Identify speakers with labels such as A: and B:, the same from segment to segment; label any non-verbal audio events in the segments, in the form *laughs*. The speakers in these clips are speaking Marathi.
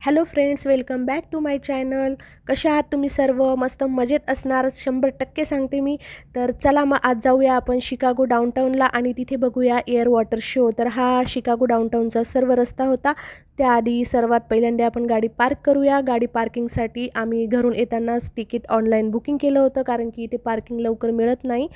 A: Hello friends welcome back to my channel. कशा आहात तुम्ही सर्व? मस्त मजेत असणार शंभर टक्के सांगते मी. तर चला मग आज जाऊया आपण शिकागो डाऊनटाऊनला आणि तिथे बघूया एअर वॉटर शो तर हा शिकागो डाऊनटाऊनचा सर्व रस्ता होता. त्याआधी सर्वात पहिल्यांदा आपण गाडी पार्क करूया. गाडी पार्किंगसाठी आम्ही घरून येतानाच तिकीट ऑनलाईन बुकिंग केलं होतं कारण की इथे पार्किंग लवकर मिळत नाही.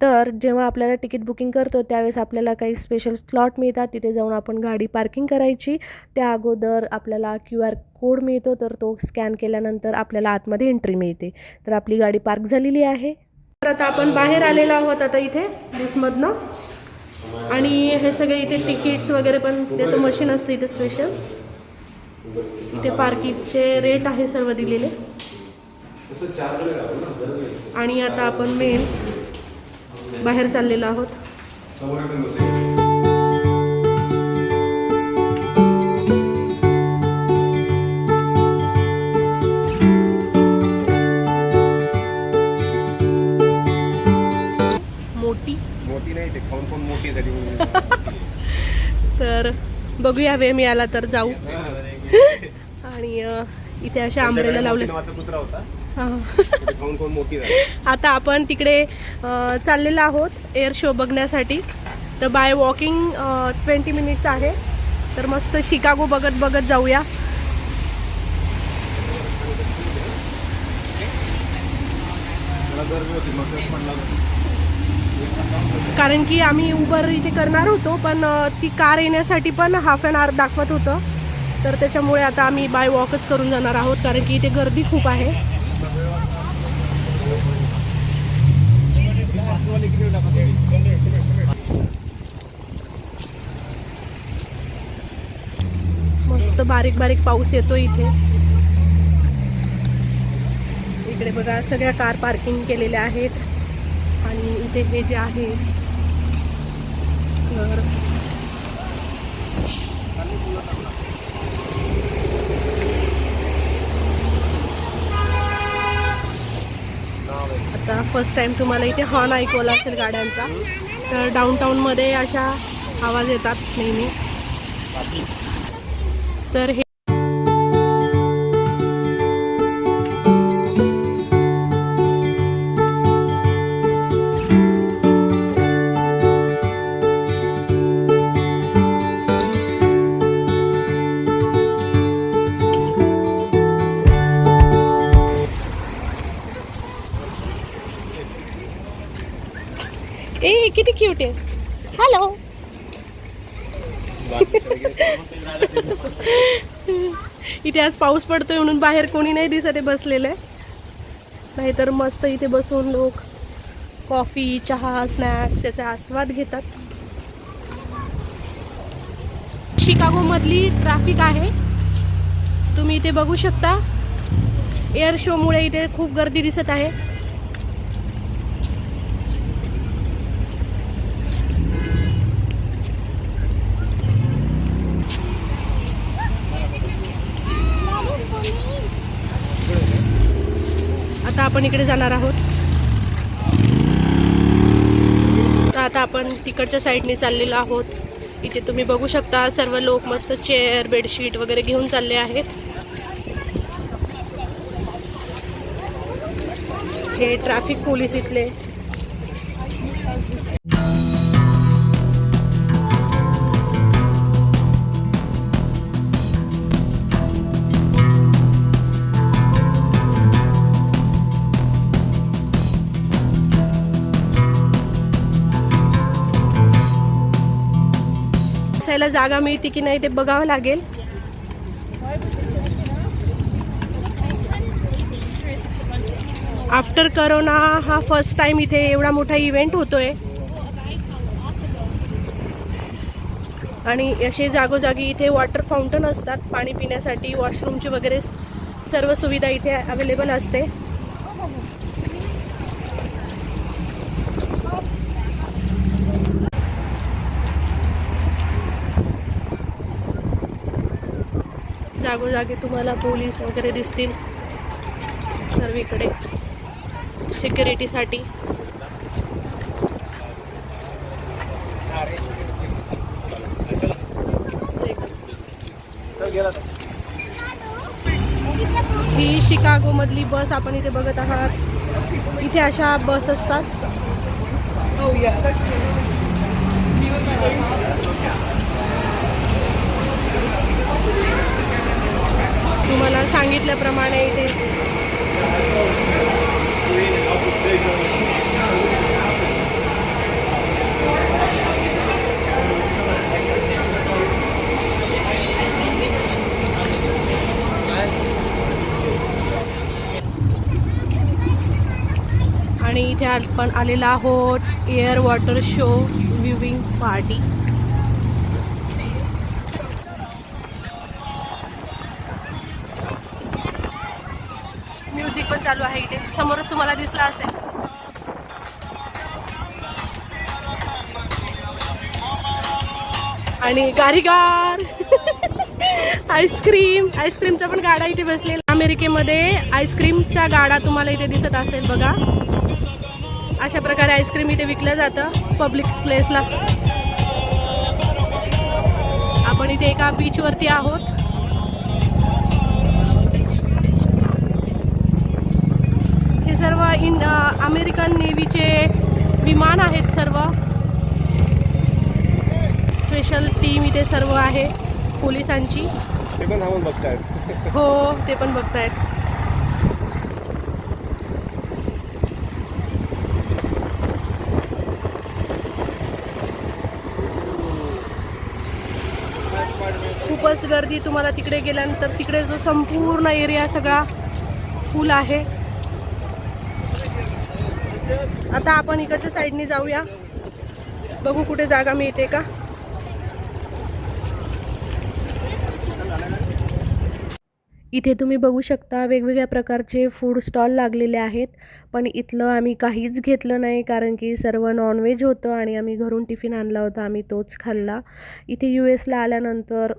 A: तर जेव्हा आपल्याला तिकीट बुकिंग करतो त्यावेळेस आपल्याला काही स्पेशल स्लॉट मिळतात. तिथे जाऊन आपण गाडी पार्किंग करायची. त्या अगोदर आपल्याला क्यू आर कोड मिळतो तर तो स्कॅन केल्यानंतर आपल्याला आतमध्ये एंट्री मिळते. तर आपली गाडी पार्क झालेली आहे. तर आता आपण बाहेर आलेलो आहोत. आता इथे लिफ्टमधनं आणि हे सगळे इथे तिकीट्स वगैरे पण त्याचं मशीन असतं इथे स्पेशल इथे पार्किंगचे रेट आहे सर्व दिलेले. आणि आता आपण मेन बाहेर चाललेलो आहोत. *laughs* तर बघूया वेळ मिळाला तर जाऊ. *laughs* आणि इथे अशा आंब्रेला लावले *laughs* आता आपण तिकडे चाललेलो आहोत एअर शो बघण्यासाठी. तर बाय वॉकिंग ट्वेंटी मिनिट्स आहे. तर मस्त शिकागो बघत बघत जाऊया. कारण की आम्ही उबर इथे करणार होतो पण ती कार येण्यासाठी पण हाफ अन आवर दाखवत होतं. तर त्याच्यामुळे आता आम्ही बाय वॉकच करून जाणार आहोत कारण की इथे गर्दी खूप आहे मस्त बारीक बारीक पाऊस येतो इथे. इकडे बघा सगळ्या कार पार्किंग केलेल्या आहेत. आणि इथे हे जे आहे तर आता फर्स्ट टाइम तुम्हाला इथे हॉर्न ऐकवला असेल गाड्यांचा तर डाऊनटाऊनमध्ये अशा आवाज येतात नेहमी. तर हे आज पाऊस पडतोय म्हणून बाहेर कोणी नाही दिसत आहे बसलेलं. नाहीतर मस्त इथे बसून लोक कॉफी चहा स्नॅक्स याचा आस्वाद घेतात. शिकागोमधली ट्रॅफिक आहे. तुम्ही इथे बघू शकता. एअर शोमुळे इथे खूप गर्दी दिसत आहे. आता आपण इकडे जाणार आहोत. तर आता आपण तिकडच्या साईडने चाललेलो आहोत. इथे तुम्ही बघू शकता सर्व लोक मस्त चेअर बेडशीट वगैरे घेऊन चालले आहेत. हे ट्रॅफिक पोलीस इथले. बसायला जागा मिळते की नाही ते बघावं लागेल. आफ्टर करोना हा फर्स्ट टाइम इथे एवढा मोठा इव्हेंट होतोय. आणि असे जागोजागी इथे वॉटर फाउंटन असतात. पाणी पिण्यासाठी वॉशरूमची वगैरे सर्व सुविधा इथे अवेलेबल असते. जागोजागी तुम्हाला पोलीस वगैरे दिसतील सर्वीकडे. सिक्युरिटीसाठी.
B: ही शिकागोमधली बस आपण इथे बघत आहात. इथे अशा बस असतात. तुम्हाला सांगितल्याप्रमाणे इथे आणि इथे आपण आलेला आहोत air water show viewing party. चालू आहे इथे. समोरच तुम्हाला दिसला असेल. आणि गारीगार. आईस्क्रीम. आईस्क्रीमचा पण गाडा इथे बसलेला. अमेरिकेमध्ये आईस्क्रीमचा गाडा तुम्हाला इथे दिसत असेल बघा. अशा प्रकारे आईस्क्रीम इथे विकलं जातं पब्लिक प्लेसला. आपण इथे एका बीचवरती आहोत. इन अमेरिकन नेव्हीचे विमान आहेत सर्व. स्पेशल टीम इथे सर्व आहे पोलिसांची.
C: ते पण बघतायत. *laughs*
B: हो ते पण बघतायत. खूपच गर्दी तुम्हाला तिकडे गेल्यानंतर. तिकडे जो संपूर्ण एरिया सगळा फुल आहे. आता आपण इकडच्या साईडने जाऊया. बघू कुठे जागा मिळते का? इथे तुम्ही बघू शकता वेगवेगळ्या प्रकारचे फूड स्टॉल लागलेले आहेत. पण इथलं आम्ही काहीच घेतलं नाही कारण की सर्व नॉनव्हेज होतं आणि आम्ही घरून टिफिन आणला होता आम्ही तोच खाल्ला. इथे यू एसला आल्यानंतर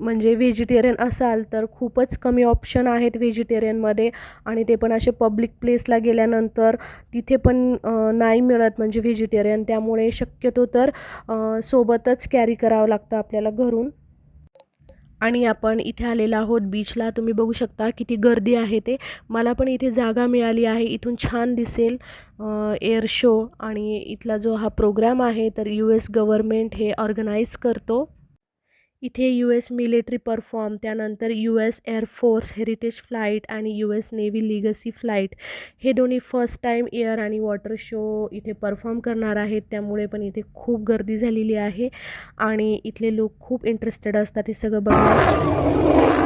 B: म्हणजे व्हेजिटेरियन असाल तर खूपच कमी ऑप्शन आहेत व्हेजिटेरियनमध्ये आणि ते पण असे पब्लिक प्लेसला गेल्यानंतर तिथे पण नाही मिळत म्हणजे व्हेजिटेरियन त्यामुळे शक्यतो तर सोबतच कॅरी करावं लागतं आपल्याला घरून. आणि आपण इथे आलेलो आहोत बीचला तुम्ही बघू शकता किती गर्दी आहे ते. मला पण इथे जागा मिळाली आहे. इथून छान दिसेल एअर शो आणि इथला जो हा प्रोग्राम आहे तर यू एस गव्हर्मेंट हे ऑर्गनाईज करतो. इथे यू एस मिलिटरी परफॉर्म त्यानंतर U S air force heritage flight आणि U S navy legacy flight हे दोन्ही फर्स्ट टाईम एअर आणि वॉटर शो इथे परफॉर्म करणार आहेत. त्यामुळे पण इथे खूप गर्दी झालेली आहे आणि इथले लोक खूप इंटरेस्टेड असतात हे सगळं बघण्यात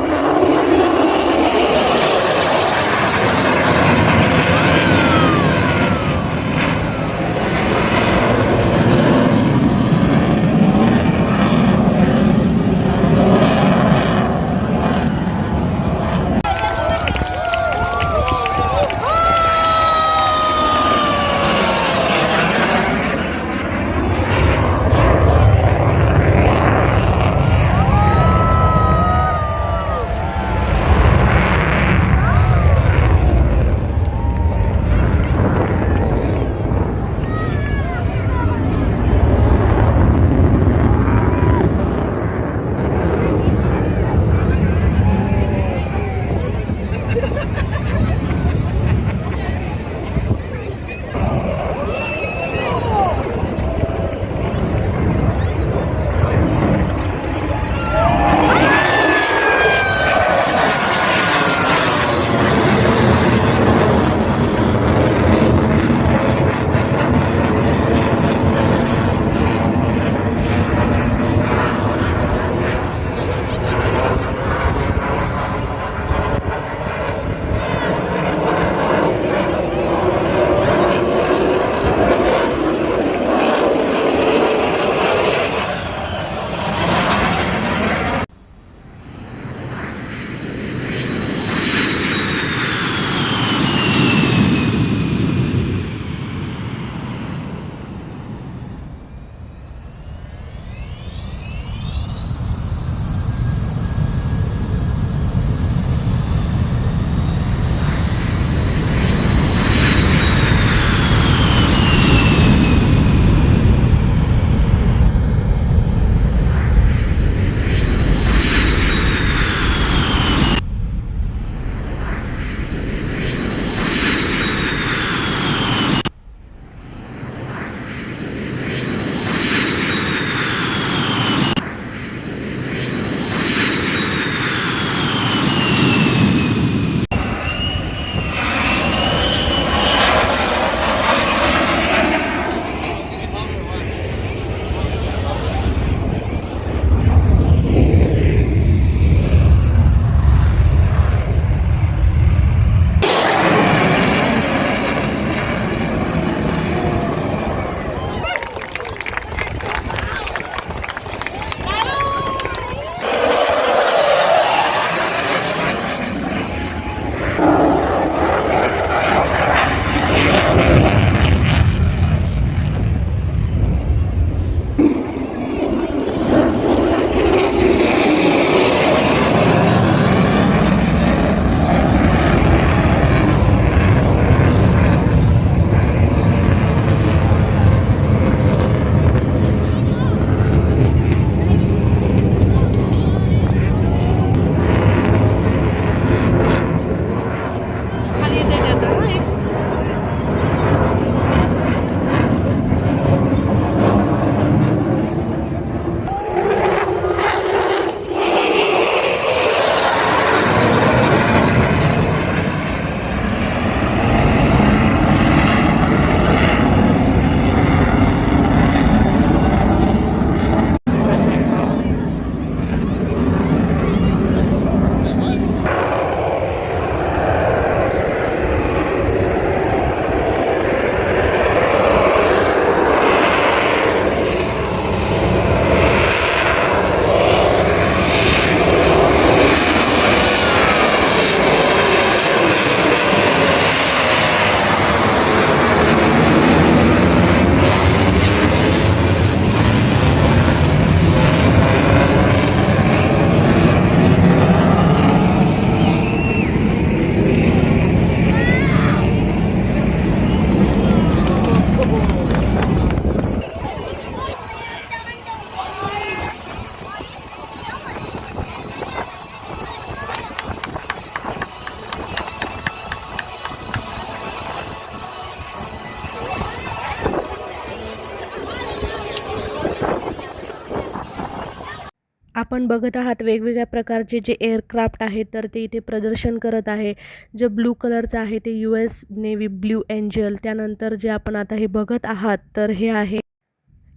B: आपण बघत आहात वेगवेगळ्या प्रकारचे जे एअरक्राफ्ट आहेत तर ते इथे प्रदर्शन करत आहे. जे ब्लू कलरचं आहे ते U S navy blue angel त्यानंतर जे आपण आता हे बघत आहात तर हे आहे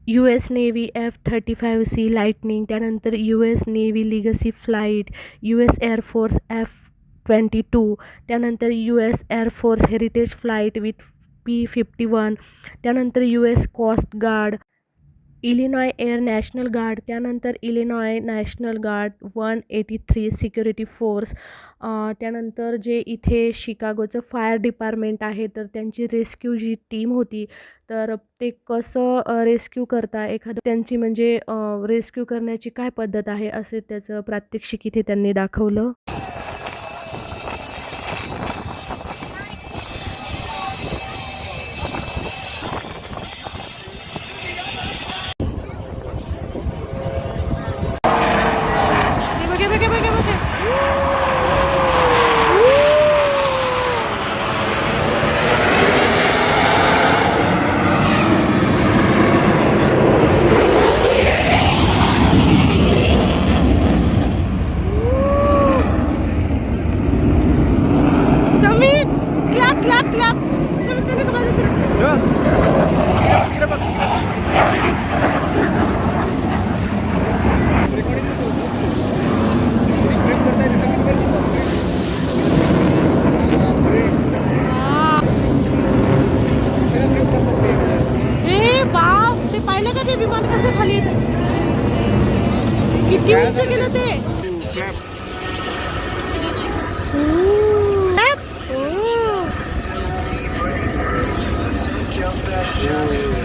B: U S navy F thirty five C lightning त्यानंतर U S navy legacy flight U S air force F twenty two त्यानंतर U S air force heritage flight with P fifty one त्यानंतर U S coast guard Illinois air national guard त्यानंतर Illinois national guard one eighty three security force त्यानंतर जे इथे शिकागोचं फायर डिपार्टमेंट आहे तर त्यांची रेस्क्यू जी टीम होती तर ते कसं रेस्क्यू करता एखादं त्यांची म्हणजे रेस्क्यू करण्याची काय पद्धत आहे असे त्याचं प्रात्यक्षिक इथे त्यांनी दाखवलं बघे बघे बघे बघे Samir clap clap clap Samir त्याने का बाजूला सरक. ए बाप ते पाहिलं का ते विमान कसं खाली येतं? किती उंच गेलं ते.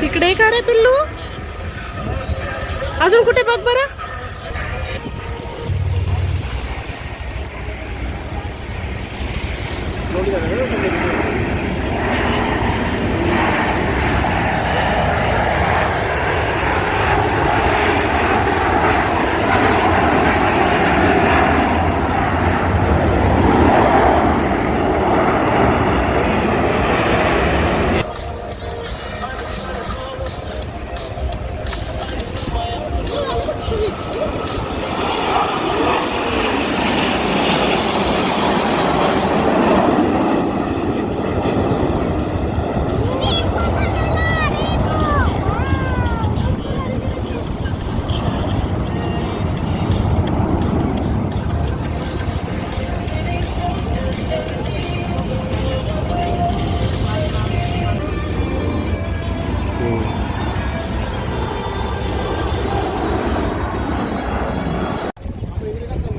B: तिकडे का रे पिल्लू? अजून कुठे बघ बरं.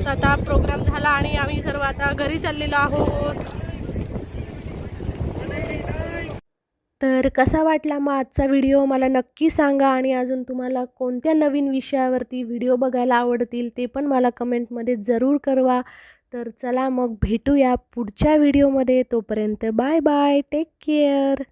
B: आता प्रोग्राम झाला आणि आम्ही सर्व आता घरी चाललेलो आहोत. तर कसा वाटला मग आजचा व्हिडिओ मला नक्की सांगा आणि अजून तुम्हाला कोणत्या नवीन विषयावरती व्हिडिओ बघायला आवडतील ते पण मला कमेंटमध्ये जरूर कळवा. तर चला मग भेटूया पुढच्या व्हिडिओमध्ये तोपर्यंत बाय बाय टेक केअर